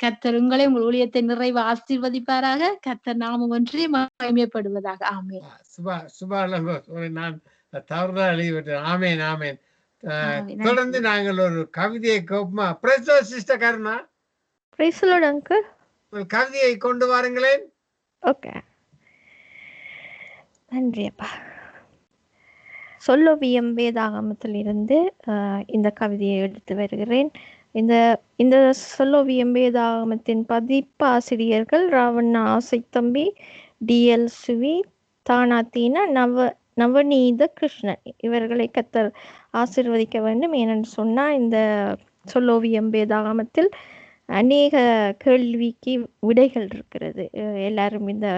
கத்தர் உங்களை உங்கள் ஊழியத்தை நிறைவு ஆசீர்வதிப்பாராக. கத்தர் நாமம் ஒன்றே மகிமைப்படுவதாக. ஆமே சுபா சுபா நான் தவறுதான் எழுதிவிட்டேன். ஆமேன் ஆமேன். தொடர்ந்து நாங்கள் ஒரு கவிதையை கோப்பமா பிரசோ சிஸ்டர் கருணா. பிரைஸ்லோட அங்கிள் ஒரு கவிதையை கொண்டு வாருங்களேன். ஓகே நன்றி அப்பா. சொல்லோவியம் வேதாகமத்திலிருந்து ஆஹ், இந்த கவிதையை எடுத்து வருகிறேன். இந்த இந்த சொல்லோவியம் வேதாகமத்தின் பதிப்பாசிரியர்கள் ராவண்ணா ஆசைத்தம்பி டிஎல் சுவி தானாத்தீனா நவ நவநீத கிருஷ்ணன். இவர்களை கத்தர் ஆசிர்வதிக்க வேண்டும் ஏனென்று சொன்னால் இந்த சொல்லோவியம் வேதாகமத்தில் அநேக கேள்விக்கு விடைகள் இருக்கிறது. எல்லாரும் இந்த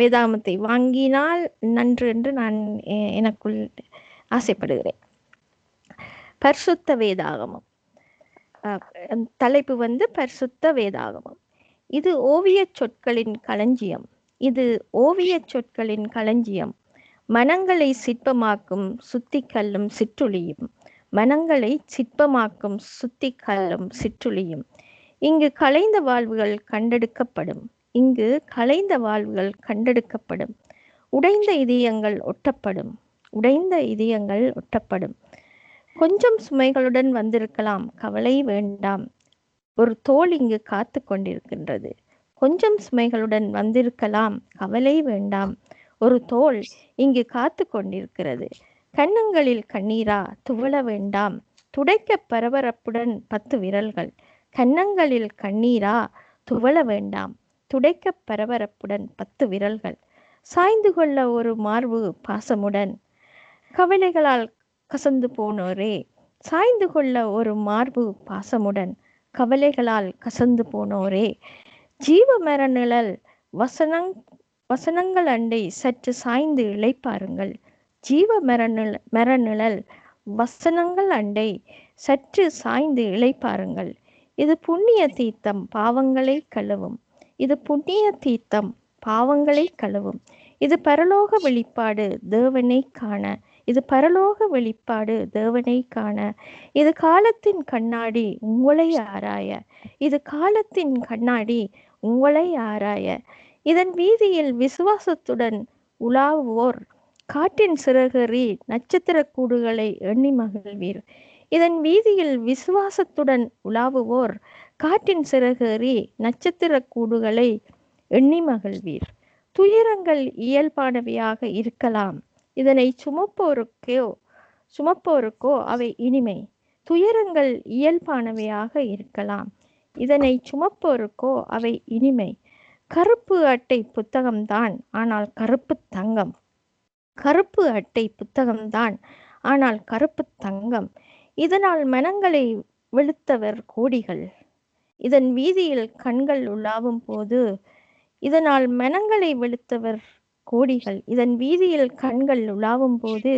வேதாகமத்தை வாங்கினால் நன்று என்று நான் எனக்குள் ஆசைப்படுகிறேன். பரிசுத்த வேதாகமம். தலைப்பு வந்து பரிசுத்த வேதாகமம். இது ஓவியச் சொற்களின் களஞ்சியம். இது ஓவியச் சொற்களின் களஞ்சியம். மனங்களை சிற்பமாக்கும் சுத்திக்கல்லும் சிற்றுளியும். மனங்களை சிற்பமாக்கும் சுத்திக்கல்லும் சிற்றுளியும். இங்கு கலைந்த வாழ்வுகள் கண்டெடுக்கப்படும். இங்கு கலைந்த வாழ்வுகள் கண்டெடுக்கப்படும். உடைந்த இதயங்கள் ஒட்டப்படும். உடைந்த இதயங்கள் ஒட்டப்படும். கொஞ்சம் சுமைகளுடன் வந்திருக்கலாம். கவலை வேண்டாம். ஒரு தோல் இங்கு காத்து கொண்டிருக்கின்றது. கொஞ்சம் சுமைகளுடன் வந்திருக்கலாம். கவலை வேண்டாம். ஒரு தோல் இங்கு காத்து கொண்டிருக்கிறது. கன்னங்களில் கண்ணீரா? துவள வேண்டாம். துடைக்க பரபரப்புடன் பத்து விரல்கள். கன்னங்களில் கண்ணீரா? துவள வேண்டாம். துடைக்க பரபரப்புடன் பத்து விரல்கள். சாய்ந்து கொள்ள ஒரு மார்பு பாசமுடன். கவலைகளால் கசந்து போனோரே. சாய்ந்து கொள்ள ஒரு மார்பு பாசமுடன் கவலைகளால் கசந்து போனோரே. ஜீவ மர நிழல் வசனங் வசனங்கள் அண்டை சற்று சாய்ந்து இழைப்பாருங்கள் ஜீவ மரநிழ மரநிழல் வசனங்கள் அண்டை சற்று சாய்ந்து இழைப்பாருங்கள் இது புண்ணிய தீர்த்தம் பாவங்களை கழுவும். இது புண்ணிய தீர்த்தம் பாவங்களை கழுவும். இது பரலோக வெளிப்பாடு தேவனை காண இது பரலோக வெளிப்பாடு தேவனை காண இது காலத்தின் கண்ணாடி உங்களை ஆராய. இது காலத்தின் கண்ணாடி உங்களை ஆராய. இதன் வீதியில் விசுவாசத்துடன் உலாவுவோர். காற்றின் சிறகறி நட்சத்திர கூடுகளை எண்ணி மகிழ்வீர். இதன் வீதியில் விசுவாசத்துடன் உலாவுவோர். காற்றின் சிறகேறி நட்சத்திர கூடுகளை எண்ணி மகிழ்வீர். துயரங்கள் இயல்பானவையாக இருக்கலாம். இதனை சுமப்போருக்கோ சுமப்போருக்கோ அவை இனிமை. துயரங்கள் இயல்பானவையாக இருக்கலாம். இதனை சுமப்போருக்கோ அவை இனிமை. கருப்பு அட்டை புத்தகம்தான் ஆனால் கருப்பு தங்கம். கருப்பு அட்டை புத்தகம்தான் ஆனால் கருப்பு தங்கம். இதனால் மனங்களை வெளுத்தவர் கோடிகள். இதன் வீதியில் கண்கள் உலாவும் போது இதனால் மனங்களை வெளுத்தவர் கோடிகள். இதன் வீதியில் கண்கள் உலாவும் போது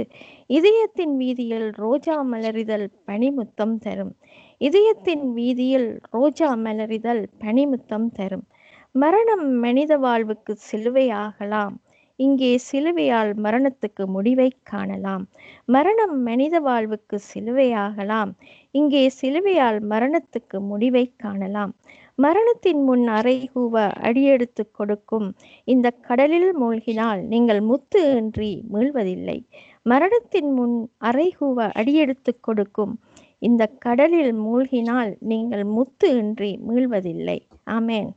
இதயத்தின் வீதியில் ரோஜா மலரிதழ் பனிமுத்தம் தரும். இதயத்தின் வீதியில் ரோஜா மலரிதழ் பனிமுத்தம் தரும். மரணம் மனித வாழ்வுக்கு சிலுவையாகலாம் இங்கே சிலுவையால் மரணத்துக்கு முடிவை காணலாம். மரணம் மனித வாழ்வுக்கு சிலுவையாகலாம் இங்கே சிலுவையால் மரணத்துக்கு முடிவை காணலாம். மரணத்தின் முன் அறைகூவ அடியெடுத்து கொடுக்கும். இந்த கடலில் மூழ்கினால் நீங்கள் முத்து இன்றி மீள்வதில்லை. மரணத்தின் முன் அறைகூவ அடியெடுத்து கொடுக்கும். இந்த கடலில் மூழ்கினால் நீங்கள் முத்து இன்றி மீள்வதில்லை. ஆமேன்.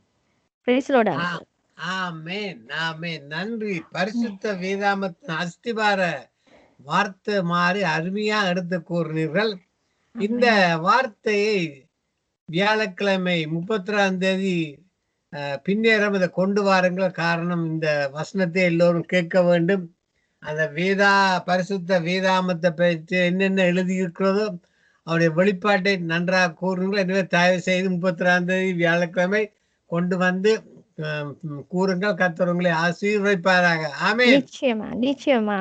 ஆமென் ஆமென். நன்றி. பரிசுத்த வேதாமத்தின் அஸ்திபார வார்த்தை மாதிரி அருமையா எடுத்து கூறினீர்கள். இந்த வார்த்தையை வியாழக்கிழமை முப்பத்தி தேதி பின்னேறம் இதை கொண்டு வாருங்கள். காரணம் இந்த வசனத்தை எல்லோரும் கேட்க வேண்டும். அந்த வேதா பரிசுத்த வேதாமத்தை பற்றி என்னென்ன எழுதியிருக்கிறதோ அவருடைய வெளிப்பாட்டை நன்றாக கூறுங்கள். எனவே தயவு செய்து முப்பத்தி தேதி வியாழக்கிழமை கொண்டு வந்து கூறுங்கள். கத்தர் உங்களை ஆசீர்வதிப்பாராக. ஆமென். நிச்சயமா நிச்சயமா.